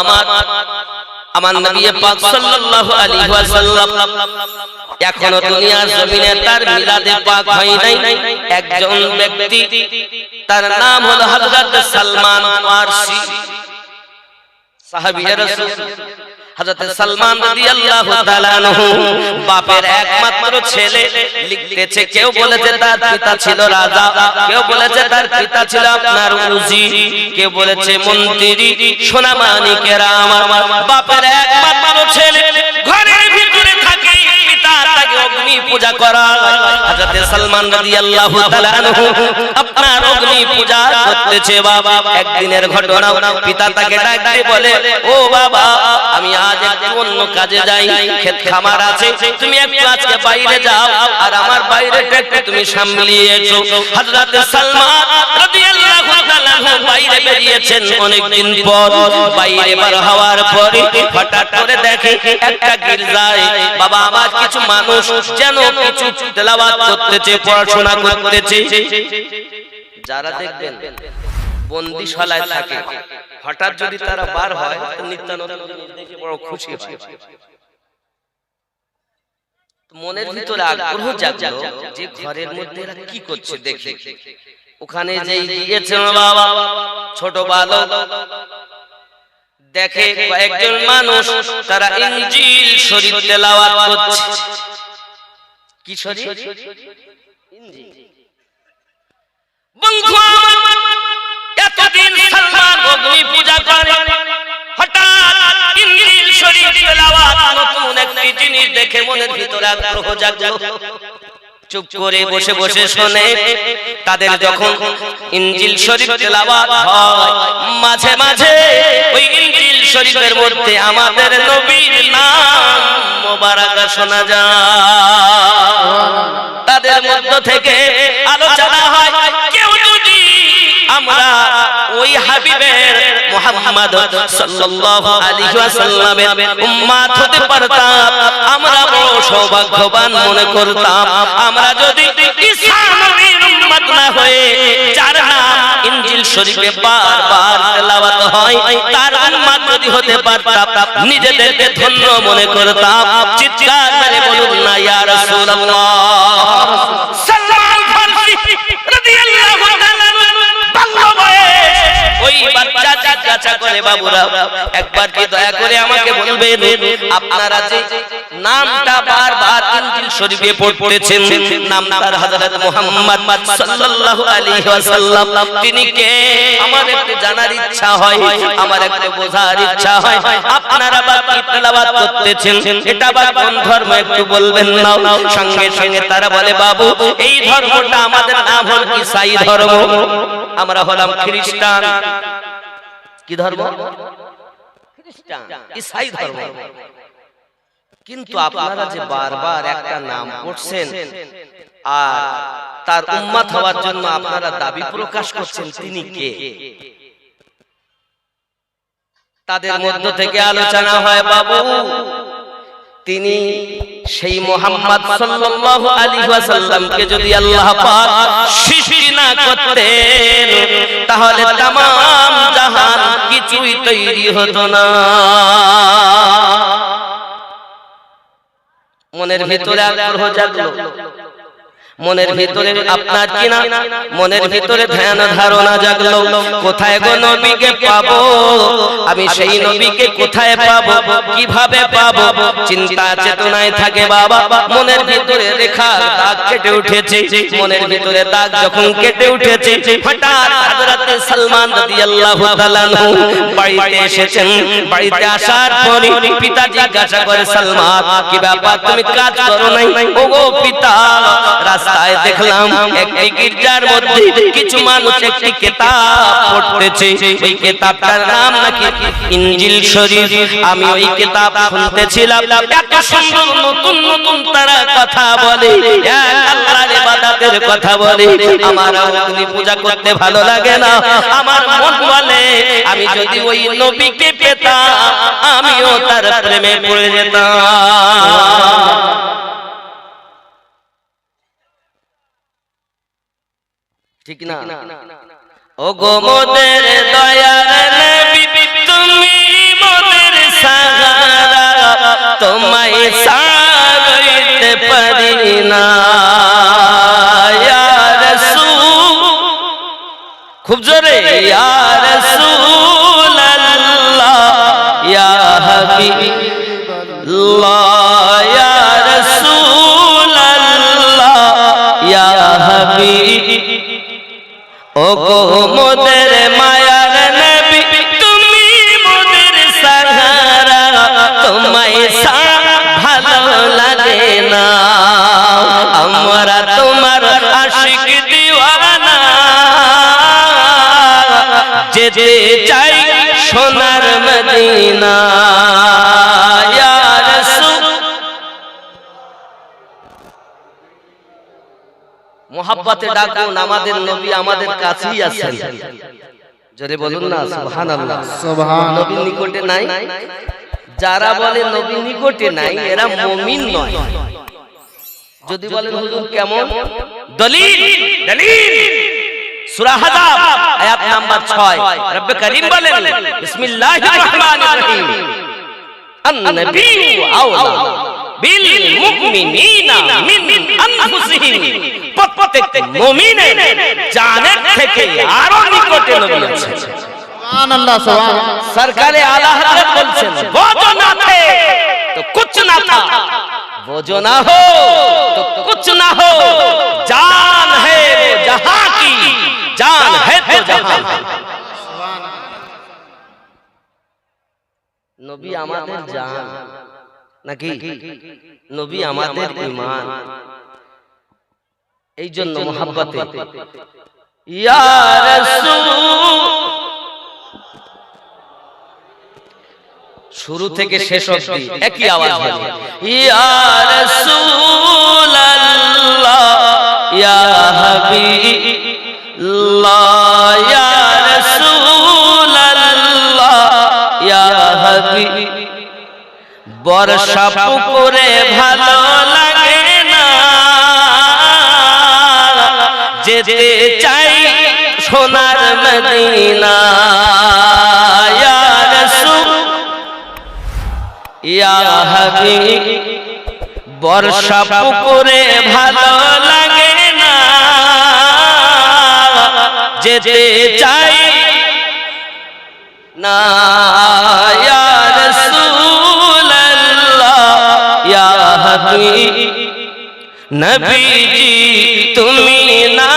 আমার। আমার নবী পাক সাল্লাল্লাহু আলাইহি ওয়াসাল্লাম এখনও দুনিয়ার জমিনে তার মিলাদে পাক হয় নাই। একজন ব্যক্তি, তার নাম হলো হযরত সালমান ফারসি। সাহাবী রাসূল হযরত সালমান রাদিয়াল্লাহু তাআলা আনহু বাপের একমাত্র ছেলে লিখতেছে কেউ বলেছে তার পিতা ছিল রাজা কেউ বলেছে তার পিতা ছিল আপনার উজি কেউ বলেছে মন্ত্রী সোনা মানিকেরা আমার বাপের একমাত্র ছেলে। ঘরের ভিতরে থাকে পিতা তাকে অগ্নি পূজা করা হযরত সালমান রাদিয়াল্লাহু তাআলা আনহু আপনার অগ্নি পূজা করতেছে, বাবা। একদিনের ঘটনা পিতা তাকে ডাকতে বলে, ও বাবা, আমি আজ একটু অন্য কাজে যাই, ক্ষেত খামার আছে, তুমি একটু আজকে বাইরে যাও, আর আমার বাইরেটা একটু তুমি সামলিয়েছো। হযরত সালমান রাদিয়াল্লাহু তাআলা বাইরে বেরিয়েছেন অনেক দিন পর। বাইরে বার হওয়ার পরে হঠাৎ করে দেখে একটা গির্জায়, বাবা, আমার কিছু মানুষ যেন কিছু তেলাওয়াত করতেছে, পড়াশোনা করতেছে। যারা দেখবেন বন্দিশালায় থাকে, হঠাৎ যদি তারা বার হয় নিত্যানন্দ দেখে বড় খুশি হয়। মনের ভিতরে আগ্রহ জাগলো যে ঘরের মধ্যে কি করছে দেখে। ওখানে যে বাবা, ছোট বালক। দেখে কয়েকজন মানুষ তারা ইনজিল শরীর তেলাওয়াত করছে। কি ইনজিল বন্ধু, এতদিন সালমান অগ্নি পূজা করে। হঠাৎ ইনজিল শরীফ তেলাওয়াত নতুন একটি জিনিস দেখে মনের ভিতরে আগ্রহ জাগলো। চুপ করে বসে বসে শোনে। তাদের যখন ইঞ্জিল শরীফ তেলাওয়াত হয়, মাঝে মাঝে ওই ইঞ্জিল শরীফের মধ্যে আমাদের নবীর নাম মোবারক শোনা যায়। তাদের মধ্য থেকে আলোচনা হয়, কেউ যদি আমরা ওই হাবিবের মুহাম্মদ সাল্লাল্লাহু আলাইহি ওয়াসাল্লামের উম্মত হতে পারতাম। আমরা বড় সৌভাগ্যবান মনে করতাম। আমরা যদি ঈসা নবীর উম্মত না হয়ে যার নাম ইনজিল শরীফে বারবার তেলাওয়াত হয়, তার উম্মত যদি হতে পারতাম, নিজেদেরকে ধন্য মনে করতাম। চিৎকার করে বলুন না, ইয়া রাসূলুল্লাহ। ওই বাচ্চা জিজ্ঞাসা করে বাবুরা, একবার কি দয়া করে আমাকে বলবেন, আপনারা যে নামটা বারবার ইনজিল শরীফে পড়তেছেন নাম তার হযরত মুহাম্মদ সাল্লাল্লাহু আলাইহি ওয়াসাল্লাম, তিনি কে? আমার একটু জানার ইচ্ছা হয়, আমার একটু বোঝার ইচ্ছা হয়, আপনারা বা কি তেলাওয়াত করতেছেন? এটা বা কোন ধর্ম? একটু বলবেন না। সঙ্গে সঙ্গে তারা বলে, বাবু, এই ধর্মটা আমাদের নাম হল ঈসাই ধর্ম। আমরা হলাম খ্রিস্টান। কি ধর্ম? ইসাই ধর্ম। কিন্তু আপনারা যে বারবার একটা নাম করছেন আর তার উম্মত হওয়ার জন্য আপনারা দাবি প্রকাশ করছেন তিনি কে? তাদের মধ্য থেকে আলোচনা হয় বাবু। তিনি সেই মোহাম্মদ সাল্লাল্লাহু আলাইহি ওয়াসাল্লামকে যদি আল্লাহ পাক সৃষ্টি না করতেন তাহলে तमाम জাহান কিছুই তৈরি হতো না মনের ভিতরে আগ্রহ জাগলো মনের ভিতরে আপনার কিনা? মনের ভিতরে ধ্যান ধারণা জাগলো। কোথায় গো নবীকে পাবো? আমি সেই নবীকে কোথায় পাবো? কীভাবে পাবো? চিন্তা চেতনায় থাকে বাবা। মনের ভিতরে রেখা দাগ কেটে উঠেছে। মনের ভিতরে দাগ যখন কেটে উঠেছে হঠাৎ হযরত সালমান রাদিয়াল্লাহু তাআলা বাড়িতে এসেছেন। বাড়িতে আসার পরে পিতা জিজ্ঞাসা করে সালমান কি ব্যাপার? তুমি কাজ করো নাই? ওগো পিতা রাস্তায় দেখলাম একটি গির্জার মধ্যে কিছু মানুষ একটি কিতাব পড়তেছে। ওই কিতাবটার নাম নাকি ইনজিল শরীফ। আমি ওই কিতাব শুনতেছিলাম এত সুন্দর নতুন নতুন তারা কথা বলে। আল্লাহর কথা বলে। আমার অগ্নি পূজা করতে ভালো লাগে না। আমার মন বলে, আমি যদি ওই নবীকে পেতাম, আমিও তার প্রেমে পড়ে যেতাম। ঠিক না? ও গো মোদের দয়ার তুমি মোদের সাহারা তোমায় সাগরিতে পারি না। খুব জোরে ইয়া ও গো মোদের মায়ার নবী, তুমি মোদের সাহারা, তোমায় সারা ভালো লাগে না। আমরা তোমার আশিক দিওয়ানা। যেতে চাই সোনার মদিনা। মোহাব্বাতে ডাকুন আমাদের নবী আমাদের কাছেই আছেন জোরে বলুন না সুবহানাল্লাহ। সুবহান নবীর নিকটে নাই। যারা বলে নবীর নিকটে নাই এরা মুমিন নয়। যদি বলেন হুজুর কেমন? দলিল দলিল। সূরা হাজাব আয়াত নাম্বার 6 রব্বে করিম বলেন বিসমিল্লাহির রহমানির রহিম। আন-নবী আওলা বিল মুমিনিনা মিন আনফুসিহিম। প্রত্যেক মুমিনের জানের থেকে আরও নিকটে নবী আছেন সুবহানাল্লাহ সুবহান সরকারে আলা হযরত বলছেন বোঝো না थे তো है वो की जान है নবী আমাদের জান। নাকি? নবী আমাদের ঈমান এই জন্য মোহাব্বতে। ইয়া রাসূল। শুরু থেকে শেষ অবধি একই আওয়াজ হবে ইয়া রাসূলুল্লাহ। ইয়া হাবিবাল্লাহ। ইয়া বর্ষা পুকুরে ভালো লাগে না। যেতে চাই সোনার মদিনা। ইয়া বর্ষা পুকুরে ভালো লাগে না। যেতে চাই না। হাবিব নবীজি তুমি না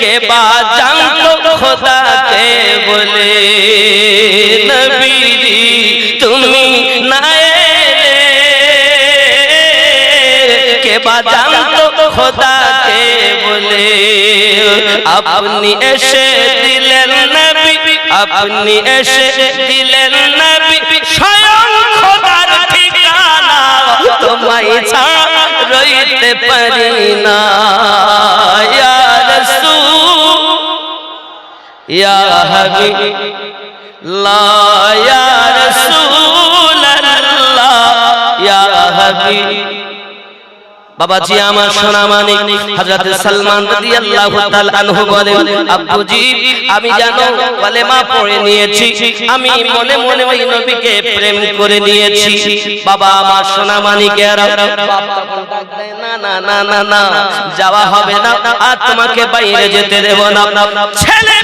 কে বা জানতো খোদাকে বলে? নবীজি তুমি না কে বা জানতো খোদাকে বলে? আপনি এসে দিলেন নবী আপনি এসে দিলেন নবী। তোমায় ছাড়া রইতে পারি না। ইয়া রাসূল ইয়া হাবিব লা ইয়া রাসূলুল্লাহ ইয়া হাবিব বাবাজি আমার সোনা মানিক হযরত সালমান রাদিয়াল্লাহু তাআলা আনহু বলেন আব্বুজি আমি জানো কলেমা পড়ে নিয়েছি আমি মনে মনে ওই নবীকে প্রেম করে নিয়েছি। বাবা আমার সোনা মানিকেরা বাপ তখন ডাক দেয়, না না না না না যাওয়া হবে না আর তোমাকে বাইরে যেতে দেব না। ছেলে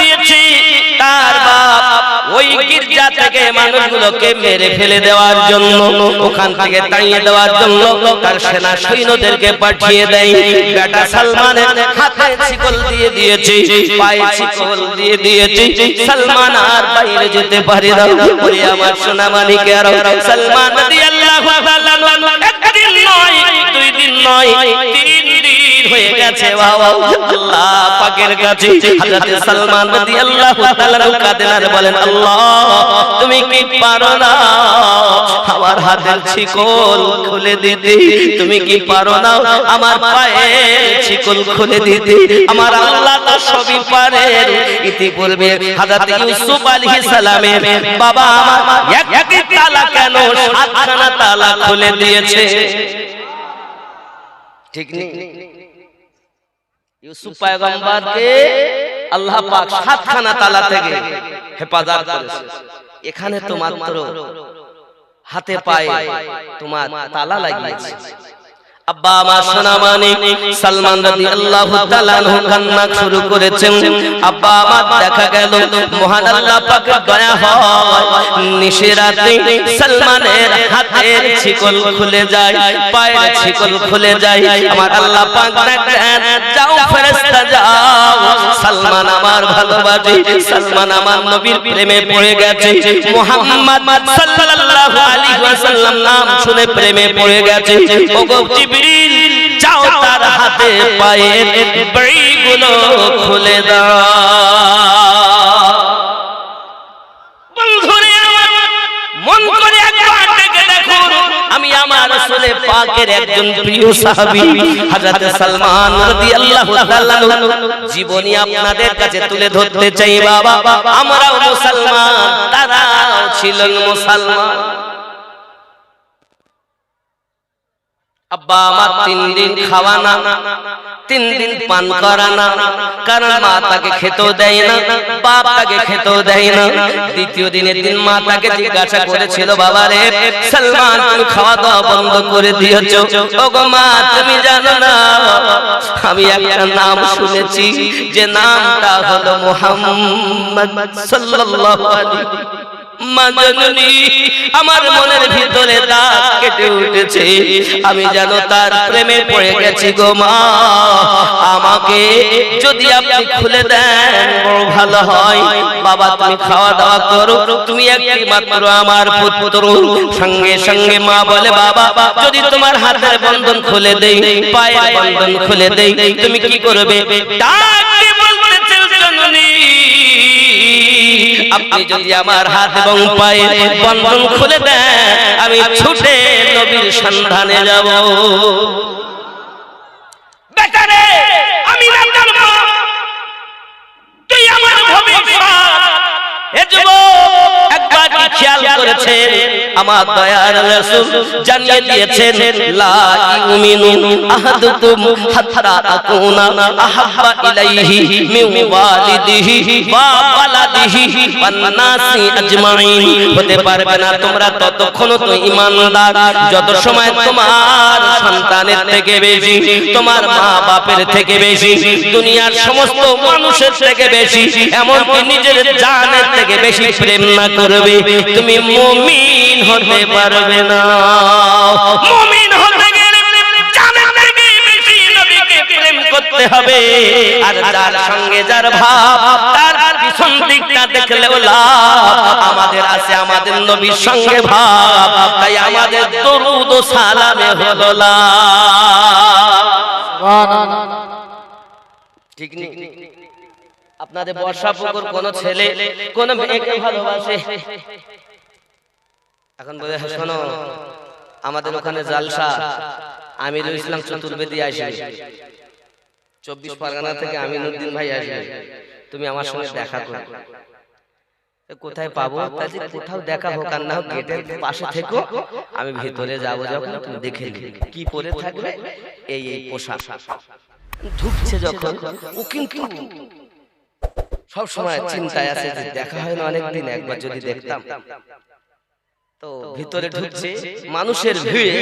দিয়েছি, তার বাপ ওই গির্জা থেকে মানুষগুলোকে মেরে ফেলে দেওয়ার জন্য, ওখান থেকে তাড়িয়ে দেওয়ার জন্য তার সেনা সৈন্যদেরকে পাঠিয়ে দেয়। বেটা সালমানের হাতে শিকল দিয়ে দিয়েছে, পায়ে শিকল দিয়ে দিয়েছে। সালমান আর বাইরে যেতে পারে না। ওরে আমার সোনা মানিকে আর, সালমান রাদিয়াল্লাহু তাআলা নয়, দুই দিন নয়, তিন দিন হয়ে গেছে, বাবা। আল্লাহ পাকের কাছে হযরত সালমান রাদিয়াল্লাহু তাআলা কাঁদেন বলেন, আল্লাহ, তুমি কি পারো না আমার হাতের শিকল খুলে দিতে? তুমি কি পারো না আমার পায়ের শিকল খুলে দিতে? আমার আল্লাহ তো সবই পারে ইতিপূর্বে হযরত ইউসুফ আলাইহিস সালামের বাবা আমার একটি তালা কেন সাতখানা তালা খুলে দিয়েছে? ঠিক নেই? ইউসুফ পয়গম্বরকে আল্লাহ পাক সাতখানা তালা থেকে হেফাজত করেছে। এখানে তো মাত্র হাতে পায়ে তোমার তালা লাগিয়েছে। আব্বা, আমার সোনা মানে সালমান রাদিয়াল্লাহু তাআলা কান্না শুরু করেছেন। আব্বা, আমার দেখা গেল, মহান আল্লাহ পাকের দয়া হয়। নিশিরাতে সালমানের হাতের ছিকল খুলে যায়, পায়ের ছিকল খুলে যায়। আমার আল্লাহ পাক ডাকেন যাও ফেরেশতা, যাও। সালমান আমার ভালোবাসে, সালমান আমার নবীর প্রেমে পড়ে গেছে। মুহাম্মদ সাল্লাল্লাহু আলাইহি ওয়াসাল্লাম নাম শুনে প্রেমে পড়ে গেছে। ওগো জিবরিল, যাও তার হাতে পায়ের বড়িগুলো খুলে দাও। বন্ধুরে মন রাসূলে পাকের একজন প্রিয় জীবনী আপনাদের কাছে তুলে ধরতে চাই বাবা। আমরাও মুসলমান, তারাও ছিলেন মুসলমান। আব্বা, আমার তিন দিন খাওয়ানা, তিন দিন পান করানা, কারণ মা তাকে খেতেও দেয় না, বাপ তাকে খেতেও দেয় না। দ্বিতীয় দিনের দিন মা তাকে জিজ্ঞাসা করেছিল, বাবা রে, সালমান খাওয়া দাওয়া বন্ধ করে দিয়েছ? ও গো মা, তুমি জানো না, আমি একটা নাম শুনেছি, যে নামটা হলো মুহাম্মদ সাল্লাল্লাহু আলাইহি আমার মনের ভিতরে দাগ কেটে উঠেছে। আমি যেন তার প্রেমে পড়ে গেছি গো মা। আমাকে যদি আপনি খুলে দেন ভালো হয়। বাবা, তুমি খাওয়া দাওয়া করো। তুমি একটি মাত্র আমার পুত্র। সঙ্গে সঙ্গে মা বলে, বাবা, যদি তোমার হাতের বন্ধন খুলে দেই, পায়ের বন্ধন খুলে দেই, তুমি কি করবে? জননী আপনি যদি আমার হাত এবং পায়ে বন্ধন খুলে দেন, আমি ছুটে নবীর সন্ধানে যাব। বেটারে করেছেন আমার দয়ার রাসূল জানিয়ে দিয়েছেন, লা ইউমিনু আহাদুকুম আকুনা আহাব্বা ইলাইহি মিন ওয়ালিদিহি ওয়া আজমাইন। হতে পারবে না তোমরা ততক্ষণ তো ঈমানদার যত সময় তোমার সন্তানের থেকে বেশি, তোমার মা বাপের থেকে বেশি, দুনিয়ার সমস্ত মানুষের থেকে বেশি, এমনকি নিজের জানের থেকে বেশি প্রেম না করবে, তুমি মুমিন হতে পারবে না। মুমিন হতে গেলে জানের থেকে বেশি নবীকে প্রেম করতে হবে। আর যার সঙ্গে যার ভাব, তার পিছন দিকটা দেখলেও লাভ। আমাদের আছে আমাদের নবীর সঙ্গে ভাব, তাই আমাদের দরুদ ও সালামে হলো লাভ। ঠিক নেই। আপনাদের বর্ষা পুকুর কোন ছেলে, কোন মেয়েকে ভালোবাসে? এখন বলে শোনো আমাদের ওখানে জালসা আমিরুল ইসলাম চতুর্বেদী আসবে। চব্বিশ পরগনা থেকে আমিনুদ্দিন ভাই আসবে। তুমি আমার সঙ্গে দেখা করো। কোথায় পাবো? তাহলে কোথাও দেখা হোক আর না হোক গেটের পাশে থেকো। আমি ভেতরে যাব যখন তুমি দেখে কি পরে থাকবে? এই এই পোশাক। ঢুকছে যখন ও কিন্তু সব সময় চিন্তায় আছে যে দেখা হয় না অনেকদিন একবার যদি দেখতাম। তো ভিতরে ঢুকছে মানুষের ভিড়ে।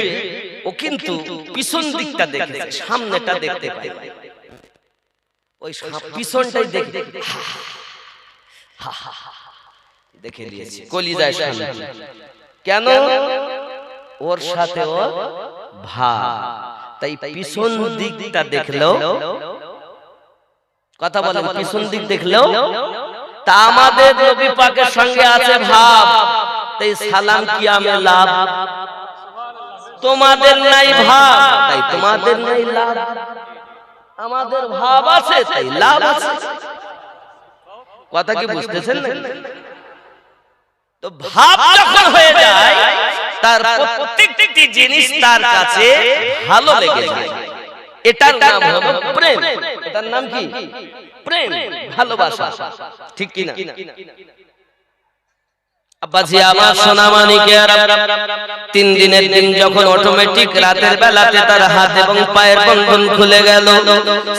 ও কিন্তু পিছন দিকটা দেখেছে সামনেটা দেখতে পায়। ওই পিছনটাই দেখে। হা, হা, হা, দেখে দিয়েছে কলিজায় সামনে। কেন? ওর সাথে ও ভাব। তাই পিছন দিকটা দেখলেও কথা বলেন পিছন দিক দেখলেও তা আমাদের নবী পাকের সঙ্গে আছে ভাব। তাই সালাম কি আমি লাভ? তোমাদের নাই ভাব? তাই তোমাদের নাই লাভ? আমাদের ভাব আছে তাই লাভ আছে। কথা কি বুঝতেছেন তো ভাব যখন হয়ে যায় তার প্রত্যেকটি জিনিস তার কাছে ভালো লেগে যায়। এটার নাম হলো প্রেম। এটার নাম কি? প্রেম। ভালোবাসা। ঠিক কি না আব্বাজি আমার সোনা মানিকের তিন দিনের দিন যখন অটোমেটিক রাতের বেলাতে তার হাত এবং পায়ের বন্ধন খুলে গেল।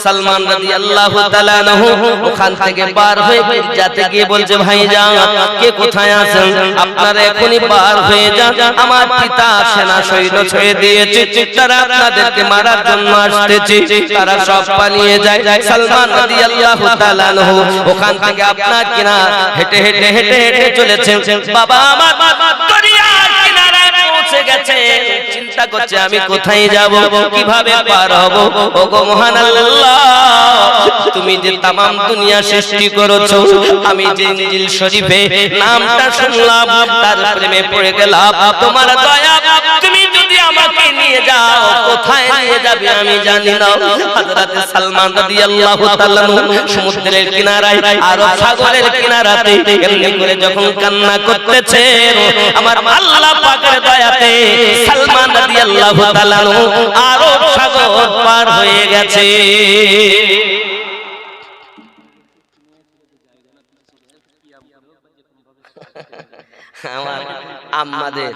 সালমান আল্লাহ ওখান থেকে পার হয়ে যাতে গিয়ে বলছে ভাই যান কে কোথায় আছেন? আপনারা এখনই পার হয়ে যান। আমার পিতা সেনা সৈন্য ছুঁয়ে দিয়েছে। তারা আপনাদেরকে মারার জন্য আসতেছে। তারা সব পালিয়ে যায়। সালমান আল্লাহ ওখান থেকে আপনার কিনা হেঁটে হেঁটে হেঁটে হেঁটে চলেছেন। বাবা আমার দরিয়ার কিনারায় পৌঁছে গেছে চিন্তা করছে আমি কোথায় যাব কীভাবে পার হব ওগো মহান আল্লাহ তুমি যে তামাম দুনিয়া সৃষ্টি করেছ আমি যে শরীফে নামটা শুনলাম তার প্রেমে পড়ে গেলাম তোমার দয়া নিয়ে যাও কোথায় নিয়ে যাবে আমি জানি না। হযরত সালমান রাদিয়াল্লাহু তাআলা সমুদ্রের কিনারায় আর সাগরের কিনারাতে এমনি করে যখন কান্না আমার আল্লাহ পাকের দয়াতে সালমান রাদিয়াল্লাহু তাআলা আরব সাগর পার হয়ে গেছে। আমাদের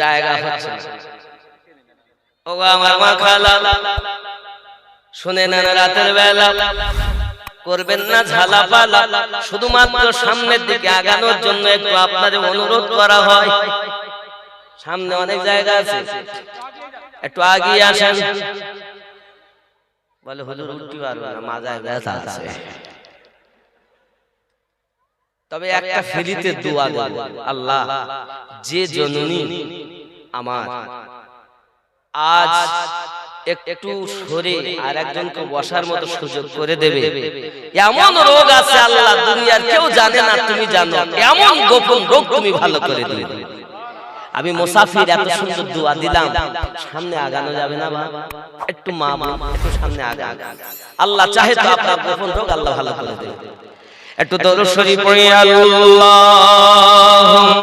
জায়গা হচ্ছে না। ও আমার মা খালা। শুনে নেন রাতের বেলা। করবেন না ঝালা পালা। শুধুমাত্র সামনের দিকে আগানোর জন্য একটু আপনাদের অনুরোধ করা হয়। সামনে অনেক জায়গা আছে। একটু আগিয়ে আসেন। বলে, হুজুর, উঠতে পারবে না। মাজায় ব্যথা আছে। তবে একটা ফেরিতে দোয়া দেব। আল্লাহ, যে জননী আমার আজ একটু সরে আর একজনকে বসার মতো সুযোগ করে দেবে। এমন রোগ আছে আল্লাহ দুনিয়ার কেউ জানে না তুমি জানো। এমন গোপন রোগ তুমি ভালো করে দিবে আমি মুসাফির এত সুন্দর দোয়া দিলাম। সামনে আগানো যাবে না বাবা। একটু মা মা একটু সামনে আগা আল্লাহ চাহে তো আপনার গোপন রোগ আল্লাহ ভালো করে দেবে। একটু দরুদ শরীফ পড়ি আল্লাহ।